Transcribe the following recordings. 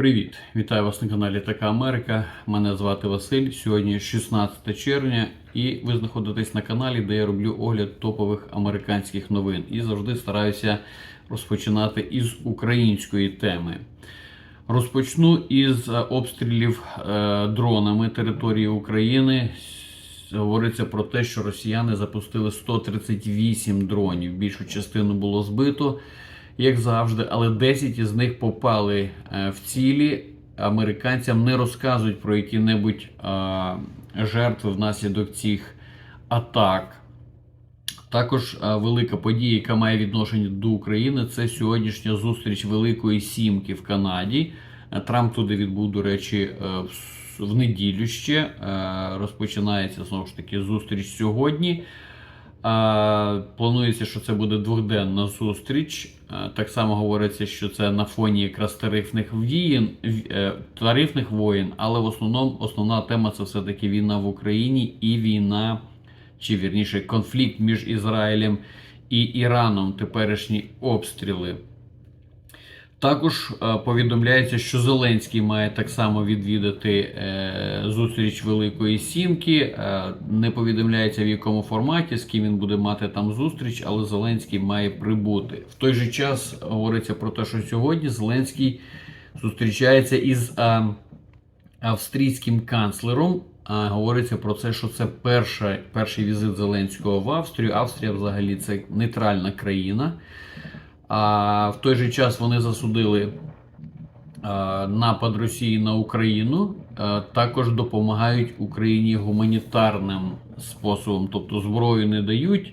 Привіт! Вітаю вас на каналі Така Америка. Мене звати Василь. Сьогодні 16 червня, і ви знаходитесь на каналі, де я роблю огляд топових американських новин. І завжди стараюся розпочинати із української теми. Розпочну із е, обстрілів е, дронами території України. Говориться про те, що росіяни запустили 138 дронів. Більшу частину було збито, як завжди, але 10 із них попали е, в цілі. Американцям не розказують про які-небудь е, жертви внаслідок цих атак. Також е, велика подія, яка має відношення до України, це сьогоднішня зустріч Великої Сімки в Канаді. Трамп туди відбув, до речі, в неділю ще. Розпочинається знову ж таки зустріч сьогодні. Планується, що це буде двохденна зустріч. Так само говориться, що це на фоні якраз тарифних війн, е, тарифних воєн, але в основному основна тема це все-таки війна в Україні і війна чи вірніше конфлікт між Ізраїлем і Іраном, теперішні обстріли. Також е, повідомляється, що Зеленський має так само відвідати е, зустріч Великої Сімки. Е, не повідомляється в якому форматі, з ким він буде мати там зустріч, але Зеленський має прибути. В той же час говориться про те, що сьогодні Зеленський зустрічається із австрійським канцлером. Говориться про це, що це перша, перший візит Зеленського в Австрію. Австрія взагалі це нейтральна країна. А в той же час вони засудили напад Росії на Україну. Також допомагають Україні гуманітарним способом, тобто зброю не дають.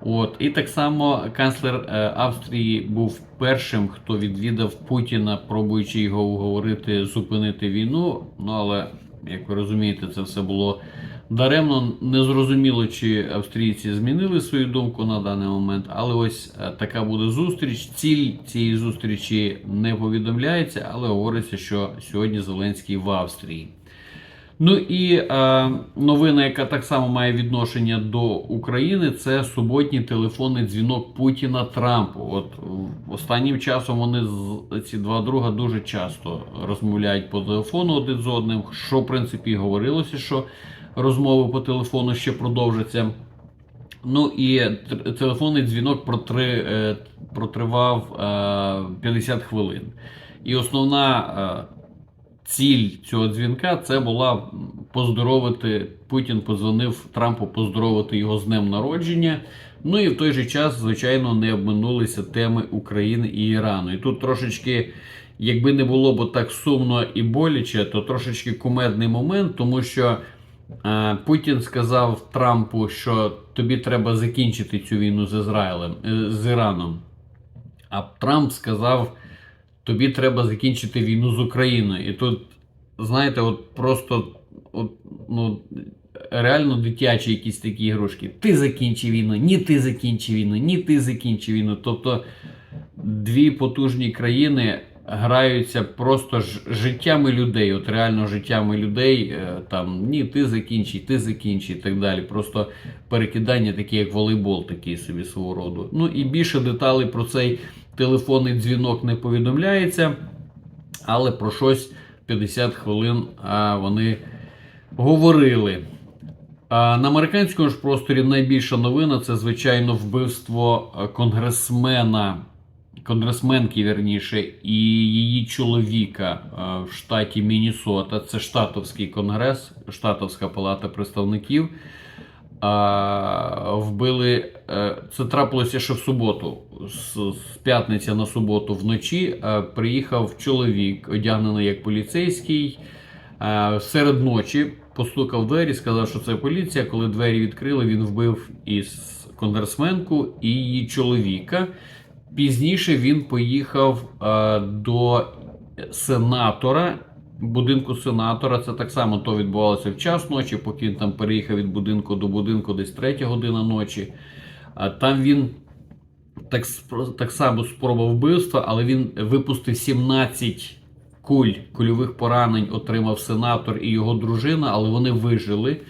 От і так само канцлер е, Австрії був першим, хто відвідав Путіна, пробуючи його уговорити зупинити війну. Ну але як ви розумієте, це все було даремно. Незрозуміло, чи австрійці змінили свою думку на даний момент. Але ось е, така буде зустріч. Ціль цієї зустрічі не повідомляється, але говориться, що сьогодні Зеленський в Австрії. Ну і е, новина, яка так само має відношення до України, це суботній телефонний дзвінок Путіна Трампу. От останнім часом вони з ці два друга дуже часто розмовляють по телефону один з одним. Що в принципі говорилося, що розмови по телефону ще продовжаться. Ну і телефонний дзвінок е, протривав е, 50 хвилин. І основна е, ціль цього дзвінка це була поздоровити. Путін подзвонив Трампу поздоровити його з днем народження. Ну і в той же час, звичайно, не обминулися теми України і Ірану. І тут трошечки, якби не було б так сумно і боляче, то трошечки кумедний момент, тому що. Е, Путін сказав Трампу, що тобі треба закінчити цю війну з Ізраїлем е, з Іраном. А Трамп сказав, тобі треба закінчити війну з Україною. І тут, знаєте, от просто от, ну, реально дитячі якісь такі ігрушки. Ти закінчи війну, ні ти закінчи війну, ні ти закінчи війну. Тобто дві потужні країни граються просто ж життями людей, от реально життями людей. е, Там ні, ти закінчи, ти закінчи і так далі. Просто перекидання, такі як волейбол, такий собі свого роду. Ну і більше деталей про цей телефонний дзвінок не повідомляється, але про щось 50 хвилин а, вони говорили. На американському ж просторі найбільша новина це, звичайно, вбивство конгресмена, конгресменки, вірніше, і її чоловіка е, в штаті Міннесота. Це штатовський конгрес, штатовська палата представників. Вбили. е, Це трапилося ще в суботу. З, з п'ятниці на суботу вночі е, приїхав чоловік, одягнений як поліцейський. Серед ночі постукав двері, сказав, що це поліція. Коли двері відкрили, він вбив із конгресменку і її чоловіка. Пізніше він поїхав е, до сенатора. Будинку сенатора це так само то відбувалося в час ночі, поки він там переїхав від будинку до будинку десь третя година ночі. А там він так, так само спробував вбивства, але він випустив 17 куль, кульових поранень отримав сенатор і його дружина, але вони вижили.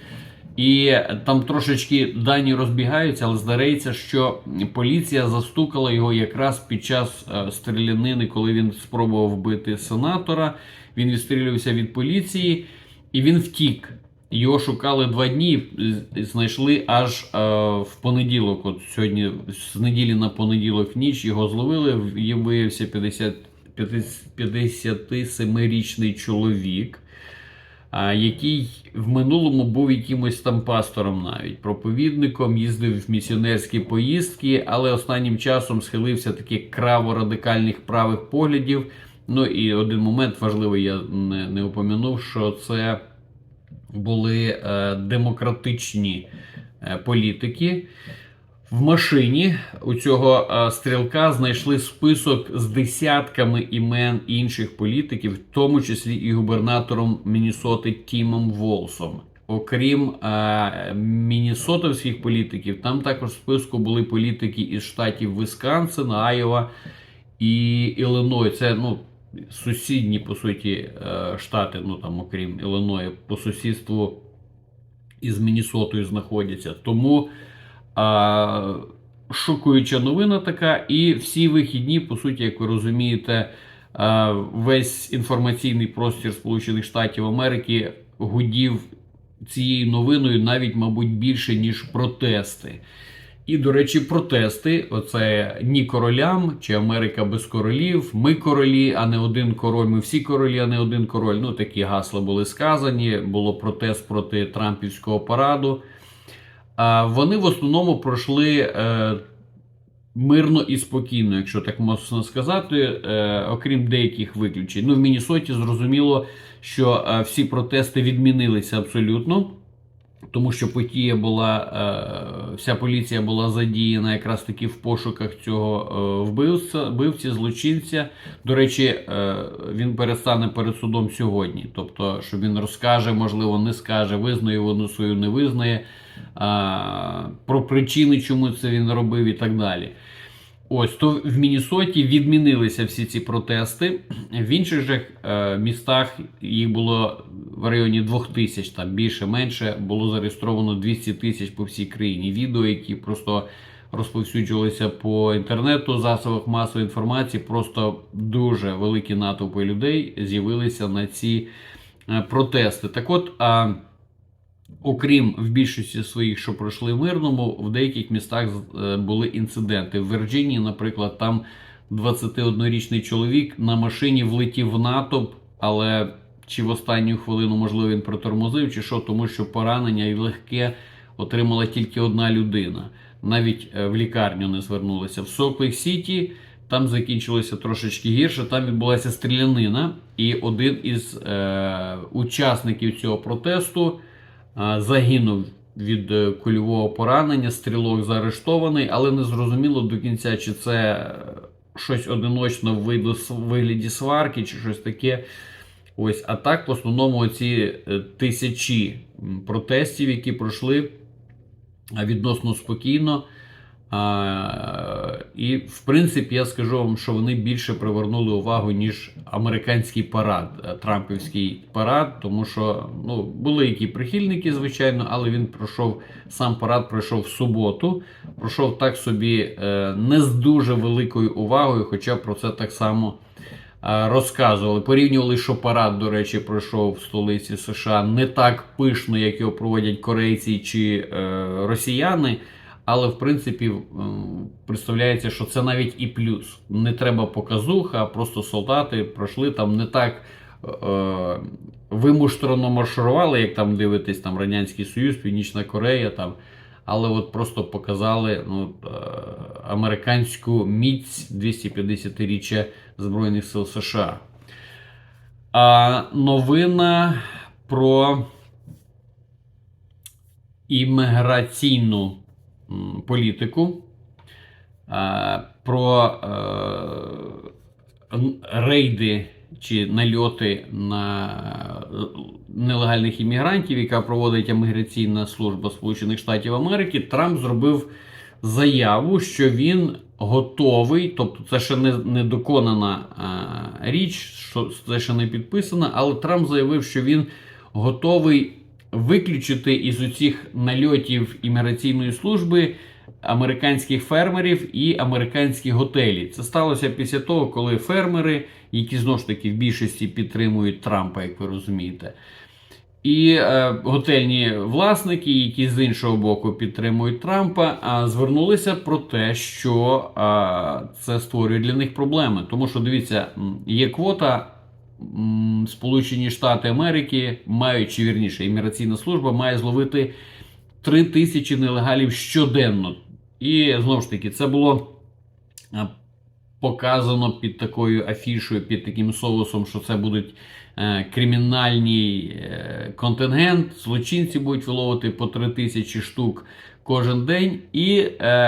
І там трошечки дані розбігаються, але здається, що поліція застукала його якраз під час е, стрілянини, коли він спробував вбити сенатора. Він відстрілювався від поліції і він втік. Його шукали два дні, знайшли аж е, в понеділок. От сьогодні, з неділі на понеділок ніч його зловили. І виявився 50, 57-річний чоловік, який в минулому був якимось там пастором навіть, проповідником, їздив в місіонерські поїздки, але останнім часом схилився таких краво радикальних правих поглядів. Ну і один момент важливий, я не, не упомянув, що це були е, демократичні е, політики. В машині у цього е, стрілка знайшли список з десятками імен інших політиків, в тому числі і губернатором Міннесоти Тімом Волсом. Окрім е, міннесотовських політиків, там також в списку були політики із штатів Висконсин, Айова і Іллиной. Це ну, сусідні, по суті, е, штати, ну там, окрім Іллиної, по сусідству із Міннесотою знаходяться. Тому а, шокуюча новина така, і всі вихідні, по суті, як ви розумієте, весь інформаційний простір Сполучених Штатів Америки гудів цією новиною навіть, мабуть, більше, ніж протести. І, до речі, протести: оце ні королям чи Америка без королів. Ми королі, а не один король. Ми всі королі, а не один король. Ну такі гасла були сказані. Було протест проти Трампівського параду. Вони в основному пройшли е, мирно і спокійно, якщо так можна сказати, е, окрім деяких виключень. Ну, в Міннесоті зрозуміло, що е, всі протести відмінилися абсолютно. Тому що потія була, е, вся поліція була задіяна якраз таки в пошуках цього е, вбивця, вбивці, злочинця. До речі, е, він перестане перед судом сьогодні. Тобто, що він розкаже, можливо, не скаже, визнає воно свою, не визнає, про причини, чому це він робив і так далі. Ось то в Міннесоті відмінилися всі ці протести. В інших же е, містах їх було в районі 2000, там більше-менше було зареєстровано 200 тисяч по всій країні. Відео, які просто розповсюджувалися по інтернету, засобах масової інформації. Просто дуже великі натовпи людей з'явилися на ці е, протести. Так от. А, Окрім в більшості своїх, що пройшли в мирному, в деяких містах е, були інциденти. В Вірджинії, наприклад, там 21-річний чоловік на машині влетів в натовп, але чи в останню хвилину, можливо, він протормозив, чи що, тому що поранення і легке отримала тільки одна людина. Навіть е, в лікарню не звернулися. В Соклик Сіті там закінчилося трошечки гірше. Там відбулася стрілянина, і один із е, учасників цього протесту загинув від е, кульового поранення, стрілок заарештований, але не зрозуміло до кінця, чи це е, щось одиночно в вигляді сварки, чи щось таке. Ось, а так, в основному, ці тисячі протестів, які пройшли відносно спокійно. А, і, в принципі, я скажу вам, що вони більше привернули увагу, ніж американський парад, е, Трампівський парад, тому що ну, були які прихильники, звичайно, але він пройшов сам парад пройшов в суботу. Пройшов так собі е, не з дуже великою увагою, хоча про це так само е, розказували. Порівнювали, що парад, до речі, пройшов в столиці США не так пишно, як його проводять корейці чи росіяни. Але в принципі представляється, що це навіть і плюс. Не треба показуха, просто солдати пройшли там не так е, вимуштрено марширували, як там дивитись там Радянський Союз, Північна Корея там. Але от просто показали ну, е, американську міць 250-річчя Збройних сил США. А новина про імміграційну політику, про е, рейди чи нальоти на е, нелегальних іммігрантів, яка проводить імміграційна служба Сполучених Штатів Америки, Трамп зробив заяву, що він готовий, тобто це ще не, не доконана річ, що це ще не підписано, але Трамп заявив, що він готовий виключити із усіх нальотів імміграційної служби американських фермерів і американські готелі. Це сталося після того, коли фермери, які знову ж таки в більшості підтримують Трампа, як ви розумієте. І е, готельні власники, які з іншого боку підтримують Трампа, а звернулися про те, що е, це створює для них проблеми. Тому що дивіться, є квота. Сполучені Штати Америки мають, чи вірніше, імміграційна служба має зловити 3 тисячі нелегалів щоденно. І знову ж таки, це було е, показано під такою афішою, під таким соусом, що це будуть е, кримінальний е, контингент. Злочинці будуть виловити по 3 тисячі штук кожен день. І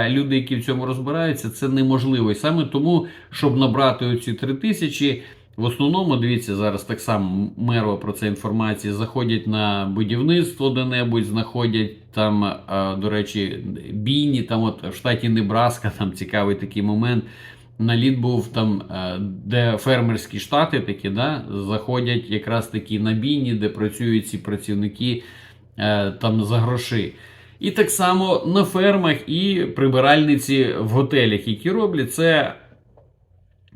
люди, які в цьому розбираються, це неможливо. І саме тому, щоб набрати оці 3 тисячі. В основному, дивіться, зараз так само меро про це інформація. Заходять на будівництво де-небудь, знаходять там, е, до речі, бійні, там от в штаті Небраска, там цікавий такий момент. Наліт був там, е, де фермерські штати такі, да, заходять якраз такі на бійні, де працюють ці працівники е, там за гроші. І так само на фермах і прибиральниці в готелях, які роблять це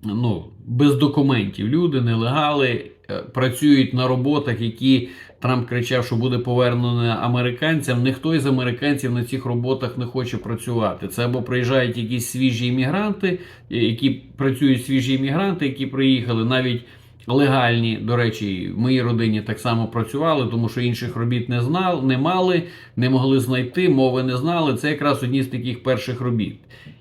ну, без документів. Люди, нелегали, е, працюють на роботах, які Трамп кричав, що буде повернено американцям. Ніхто із американців на цих роботах не хоче працювати. Це або приїжджають якісь свіжі іммігранти, е, які працюють свіжі іммігранти, які приїхали навіть. Легальні, до речі, в моїй родині так само працювали, тому що інших робіт не знали, не мали, не могли знайти, мови не знали. Це якраз одні з таких перших робіт.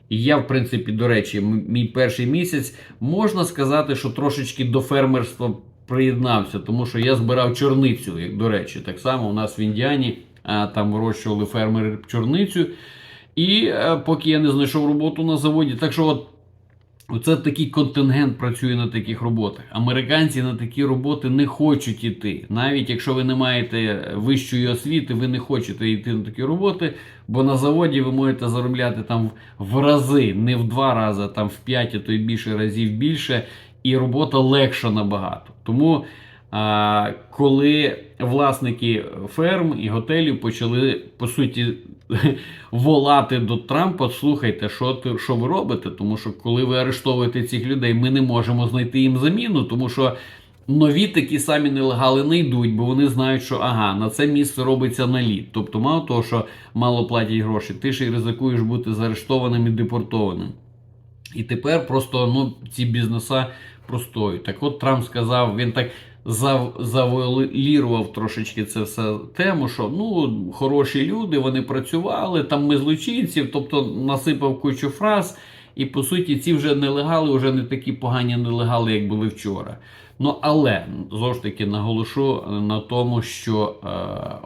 І я, в принципі, до речі, мій перший місяць можна сказати, що трошечки до фермерства приєднався, тому що я збирав чорницю, як до речі, так само у нас в Індіані а, там вирощували фермери чорницю. І е, поки я не знайшов роботу на заводі, так що от. Оце такий контингент працює на таких роботах. Американці на такі роботи не хочуть йти. Навіть якщо ви не маєте вищої освіти, ви не хочете йти на такі роботи, бо на заводі ви можете заробляти там в рази, не в два рази, там в п'ять, а то й більше разів більше, і робота легша набагато. Тому коли власники ферм і готелів почали по суті волати до Трампа, слухайте, що що ви робите? Тому що коли ви арештовуєте цих людей, ми не можемо знайти їм заміну, тому що. Нові такі самі нелегали не йдуть, бо вони знають, що ага, на це місце робиться наліт. Тобто, мало того, що мало платять гроші, ти ще й ризикуєш бути заарештованим і депортованим. І тепер просто ну, ці бізнеса простоють. Так от Трамп сказав, він так зав, завуалірував трошечки це все тему, що ну, хороші люди, вони працювали, там ми злочинців, тобто насипав кучу фраз. І по суті, ці вже нелегали, вже не такі погані нелегали, як були вчора. Ну але знову ж таки наголошу на тому, що е,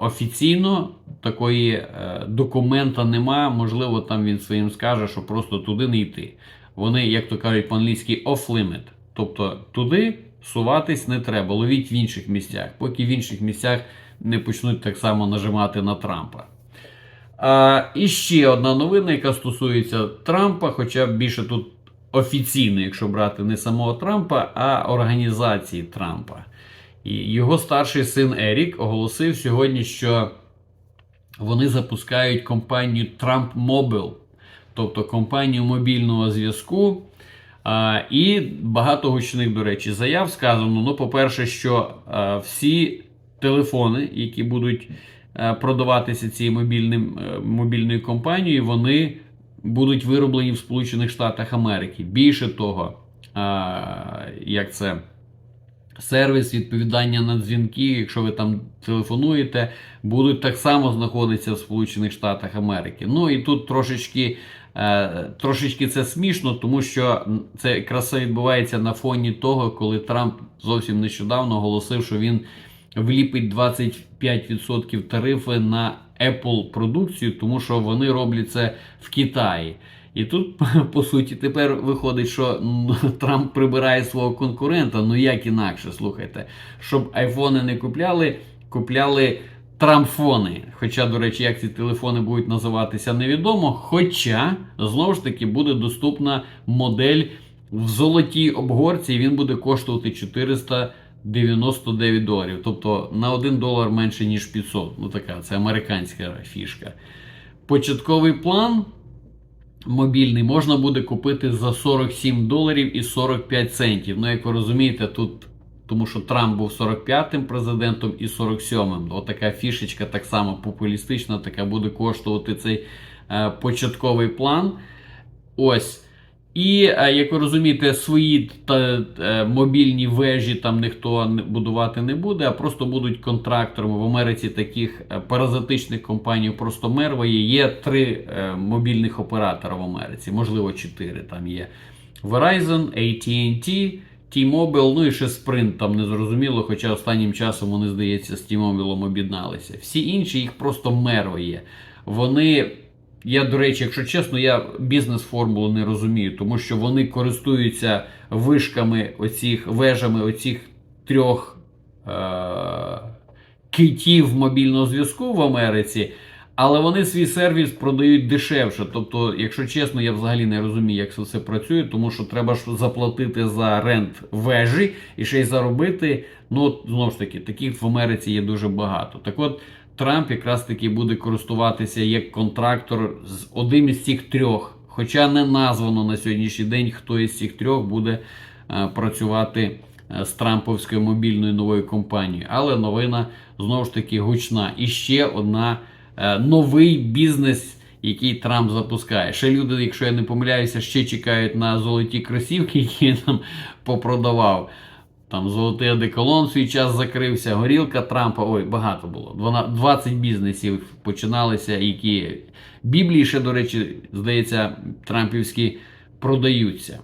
офіційно такої е, документа нема. Можливо, там він своїм скаже, що просто туди не йти. Вони, як то кажуть по-англійськи, off-limit. Тобто туди суватись не треба, ловіть в інших місцях, поки в інших місцях не почнуть так само нажимати на Трампа. А, і ще одна новина, яка стосується Трампа, хоча більше тут офіційно, якщо брати не самого Трампа, а організації Трампа. І його старший син Ерік оголосив сьогодні, що вони запускають компанію Trump Mobile, тобто компанію мобільного зв'язку. А, і багато гучних, до речі, заяв сказано. Ну, по-перше, що а, всі телефони, які будуть а, продаватися цією мобільним, е, мобільною компанією, вони будуть вироблені в Сполучених Штатах Америки. Більше того, а, як це. Сервіс відповідання на дзвінки, якщо ви там телефонуєте, будуть так само знаходитися в Сполучених Штатах Америки. Ну і тут трошечки, е, трошечки це смішно, тому що це якраз відбувається на фоні того, коли Трамп зовсім нещодавно оголосив, що він вліпить 25% тарифи на Apple продукцію, тому що вони роблять це в Китаї. І тут, по суті, тепер виходить, що Трамп прибирає свого конкурента. Ну як інакше, слухайте, щоб айфони не купляли, купляли трамфони. Хоча, до речі, як ці телефони будуть називатися, невідомо. Хоча, знову ж таки, буде доступна модель в золотій обгорці, і він буде коштувати 400 99 доларів. Тобто на 1 долар менше, ніж 500. Ну така, це американська фішка. Початковий план мобільний можна буде купити за 47 доларів і 45 центів. Ну, як ви розумієте, тут. Тому що Трамп був 45-м президентом і 47-м. Отака фішечка так само популістична, така буде коштувати цей е, початковий план. Ось. І, е, як ви розумієте, свої та, е, мобільні вежі там ніхто будувати не буде, а просто будуть контракторами. В Америці таких е, паразитичних компаній просто мерває. Є три е, мобільних оператора в Америці, можливо, чотири там є. Verizon, AT&T, T-Mobile, ну і ще Sprint там не зрозуміло, хоча останнім часом вони, здається, з T-Mobile об'єдналися. Всі інші їх просто мерває. Вони. Я, до речі, якщо чесно, я бізнес-формулу не розумію, тому що вони користуються вишками оцих вежами оцих трьох е- китів мобільного зв'язку в Америці, але вони свій сервіс продають дешевше. Тобто, якщо чесно, я взагалі не розумію, як це все працює, тому що треба ж заплатити за рент вежі і ще й заробити. Ну, знову ж таки, таких в Америці є дуже багато. Так от. Трамп якраз таки буде користуватися як контрактор з одним із цих трьох. Хоча не названо на сьогоднішній день, хто із цих трьох буде е, працювати е, з Трамповською мобільною новою компанією. Але новина знову ж таки гучна. І ще одна новий бізнес, який Трамп запускає. Ще люди, якщо я не помиляюся, ще чекають на золоті кросівки, які він нам попродавав. Там золотий одеколон свій час закрився, горілка Трампа. Ой, багато було. 20 бізнесів починалися, які Біблії ще, до речі, здається, Трампівські продаються.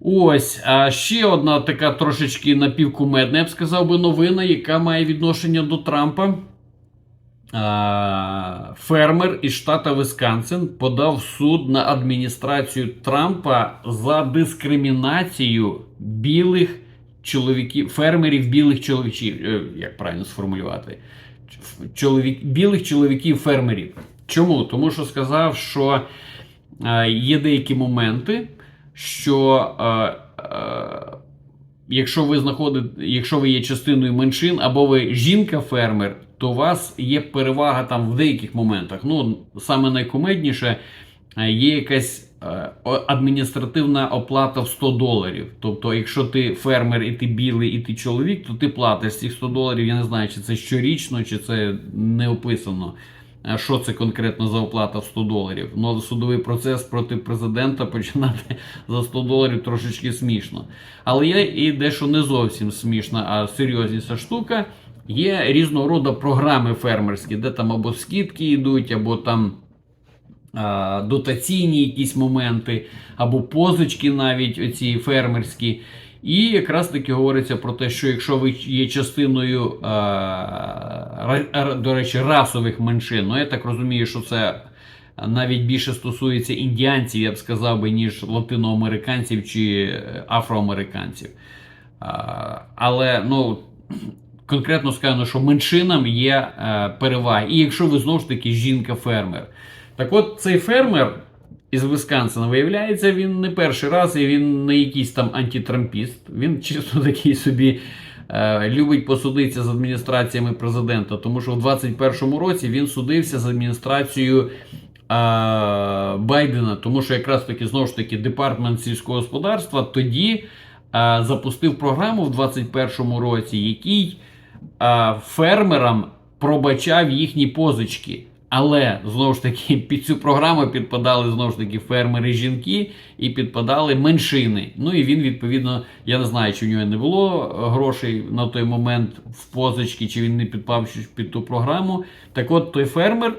Ось, а ще одна така трошечки напівкумедна, я б сказав би, новина, яка має відношення до Трампа. Фермер із штата Висконсин подав суд на адміністрацію Трампа за дискримінацію білих чоловіків, фермерів білих чоловіків. е, Як правильно сформулювати? Чоловік, білих чоловіків-фермерів. Чому? Тому що сказав, що е, є деякі моменти, що е, якщо ви знаходите, якщо ви є частиною меншин або ви жінка-фермер, то у вас є перевага там в деяких моментах. Ну, саме найкумедніше е, є якась е, адміністративна оплата в 100 доларів. Тобто, якщо ти фермер і ти білий, і ти чоловік, то ти платиш цих 100 доларів. Я не знаю, чи це щорічно, чи це не описано. Що це конкретно за оплата в 100 доларів? Ну, судовий процес проти президента починати за 100 доларів трошечки смішно. Але є і дещо не зовсім смішна, а серйозніша штука. Є різного роду програми фермерські, де там або скидки йдуть, або там а, дотаційні якісь моменти, або позички навіть оці фермерські. І якраз таки говориться про те, що якщо ви є частиною, ра- до речі, расових меншин, ну я так розумію, що це навіть більше стосується індіанців, я б сказав би, ніж латиноамериканців чи е, афроамериканців. Але ну, конкретно сказано, що меншинам є е, переваги. І якщо ви знову ж таки жінка-фермер. Так от цей фермер із Висконсина, виявляється, він не перший раз і він не якийсь там антитрампіст. Він чисто такий собі. е, Любить посудитися з адміністраціями президента, тому що в 21-му році він судився з адміністрацією Байдена, тому що якраз таки знову ж таки департамент сільського господарства тоді а, запустив програму в 21-му році, який а, фермерам пробачав їхні позички. Але знову ж таки під цю програму підпадали знову ж таки фермери жінки і підпадали меншини. Ну і він, відповідно, я не знаю, чи в нього не було грошей на той момент в позички, чи він не підпав під ту програму. Так от той фермер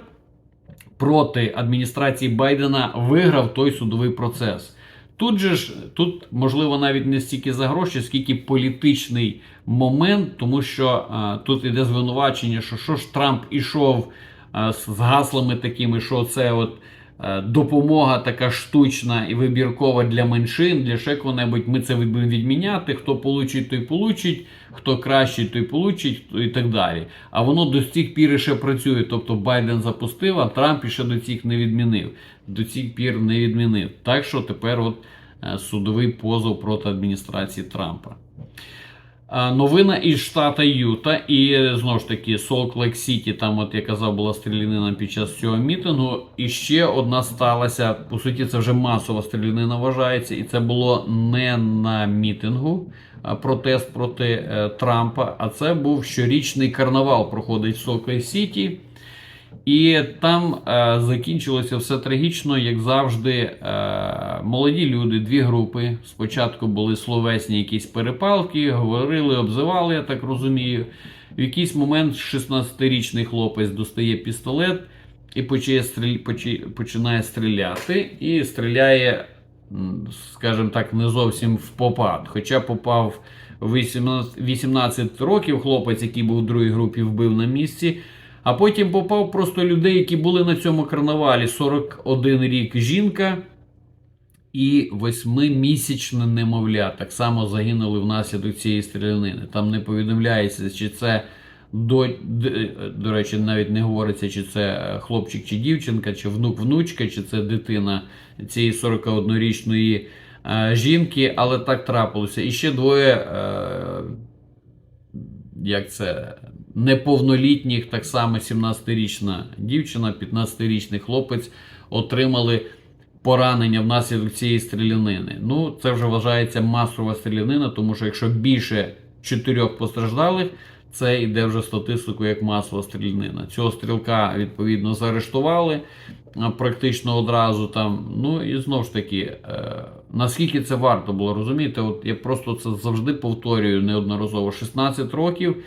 проти адміністрації Байдена виграв той судовий процес. Тут же ж тут можливо навіть не стільки за гроші, скільки політичний момент, тому що а, тут іде звинувачення, що що ж Трамп ішов з з гаслами такими, що це от е, допомога така штучна і вибіркова для меншин, для ще кого-небудь. Ми це будемо відміняти. Хто получить, той получить, хто кращий, той получить, і так далі. А воно до цих пір ще працює. Тобто Байден запустив, а Трамп ще до цих не відмінив. До цих пір не відмінив. Так що тепер от е, судовий позов проти адміністрації Трампа. А, Новина із штата Юта, і знову ж таки Солт Лейк Сіті, там, от я казав, була стрілянина під час цього мітингу. І ще одна сталася. По суті, це вже масова стрілянина вважається, і це було не на мітингу, протест проти е, Трампа. А це був щорічний карнавал, проходить в Солт Лейк Сіті. І там е, закінчилося все трагічно, як завжди. Е, молоді люди, дві групи. Спочатку були словесні якісь перепалки, говорили, обзивали, я так розумію. В якийсь момент 16-річний хлопець достає пістолет і починає, стріль... почи- починає стріляти. І стріляє, скажімо так, не зовсім в попад. Хоча попав в 18 18 років хлопець, який був в другій групі, вбив на місці. А потім попав просто людей, які були на цьому карнавалі. 41 рік жінка і восьмимісячне немовля. Так само загинули внаслідок цієї стрілянини. Там не повідомляється, чи це до, до речі, навіть не говориться, чи це хлопчик чи дівчинка, чи внук-внучка, чи це дитина цієї 41-річної е, жінки, але так трапилося. І ще двоє. Е, як це неповнолітніх, так само 17-річна дівчина, 15-річний хлопець отримали поранення внаслідок цієї стрілянини. Ну, це вже вважається масова стрілянина, тому що якщо більше чотирьох постраждалих, це йде вже статистику як масова стрілянина. Цього стрілка відповідно заарештували практично одразу там. Ну і знову ж таки, е, наскільки це варто було розумієте? От я просто це завжди повторюю неодноразово. 16 років.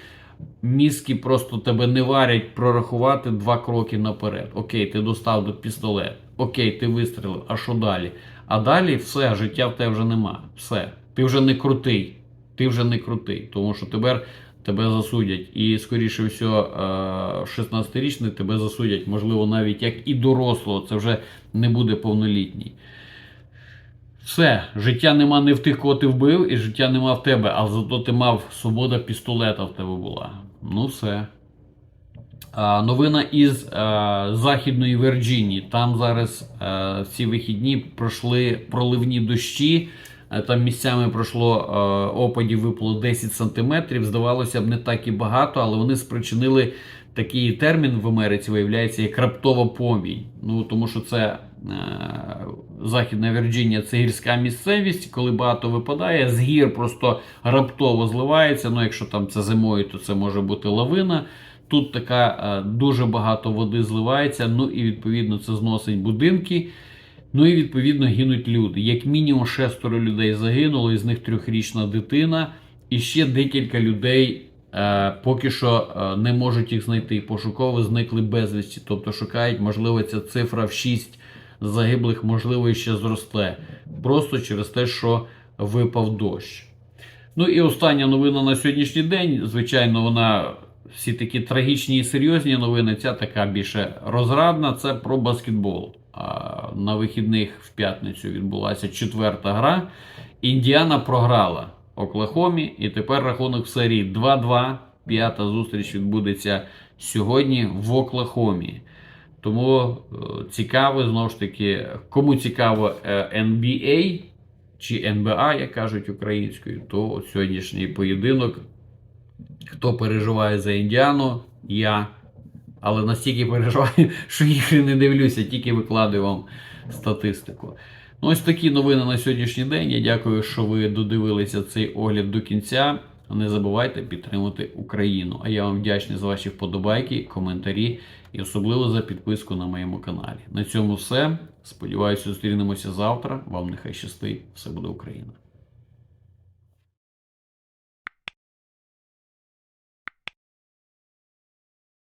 Мізки просто тебе не варять прорахувати два кроки наперед. Окей, ти достав до пістолет. Окей, ти вистрілив. А що далі? А далі все, життя в тебе вже нема. Все. Ти вже не крутий. Ти вже не крутий. Тому що тепер тебе засудять. І, скоріше всього, е, 16-річний тебе засудять, можливо, навіть як і дорослого. Це вже не буде повнолітній. Все, життя нема не в тих, кого ти вбив, і життя нема в тебе, а зато ти мав свобода пістолета в тебе була. Ну все. А, новина із е, Західної Вірджинії. Там зараз е, ці вихідні пройшли проливні дощі. Е, Там місцями пройшло опадів випало 10 сантиметрів. Здавалося б, не так і багато, але вони спричинили такий термін в Америці, виявляється, як раптова помінь. Ну тому що це Західна Вірджинія це гірська місцевість, коли багато випадає, з гір просто раптово зливається. Ну, якщо там це зимою, то це може бути лавина. Тут така е, дуже багато води зливається. Ну і відповідно це зносить будинки. Ну і відповідно гинуть люди. Як мінімум шестеро людей загинуло, із них трьохрічна дитина, і ще декілька людей е, поки що е, не можуть їх знайти. Пошуково зникли безвісті. Тобто шукають, можливо, ця цифра в 6 загиблих, можливо, ще зросте. Просто через те, що випав дощ. Ну і остання новина на сьогоднішній день. Звичайно, вона всі такі трагічні і серйозні новини. Ця така більше розрадна. Це про баскетбол. На вихідних в п'ятницю відбулася четверта гра. Індіана програла Оклахомі, і тепер рахунок в серії 2-2. П'ята зустріч відбудеться сьогодні в Оклахомі. Тому е, цікаво, знову ж таки, кому цікаво е, NBA чи NBA, як кажуть українською, то сьогоднішній поєдинок. Хто переживає за Індіану, я. Але настільки переживаю, що ігри не дивлюся, тільки викладаю вам статистику. Ну, ось такі новини на сьогоднішній день. Я дякую, що ви додивилися цей огляд до кінця. Не забувайте підтримати Україну. А я вам вдячний за ваші вподобайки, коментарі і особливо за підписку на моєму каналі. На цьому все. Сподіваюся, зустрінемося завтра. Вам нехай щастить. Все буде Україна!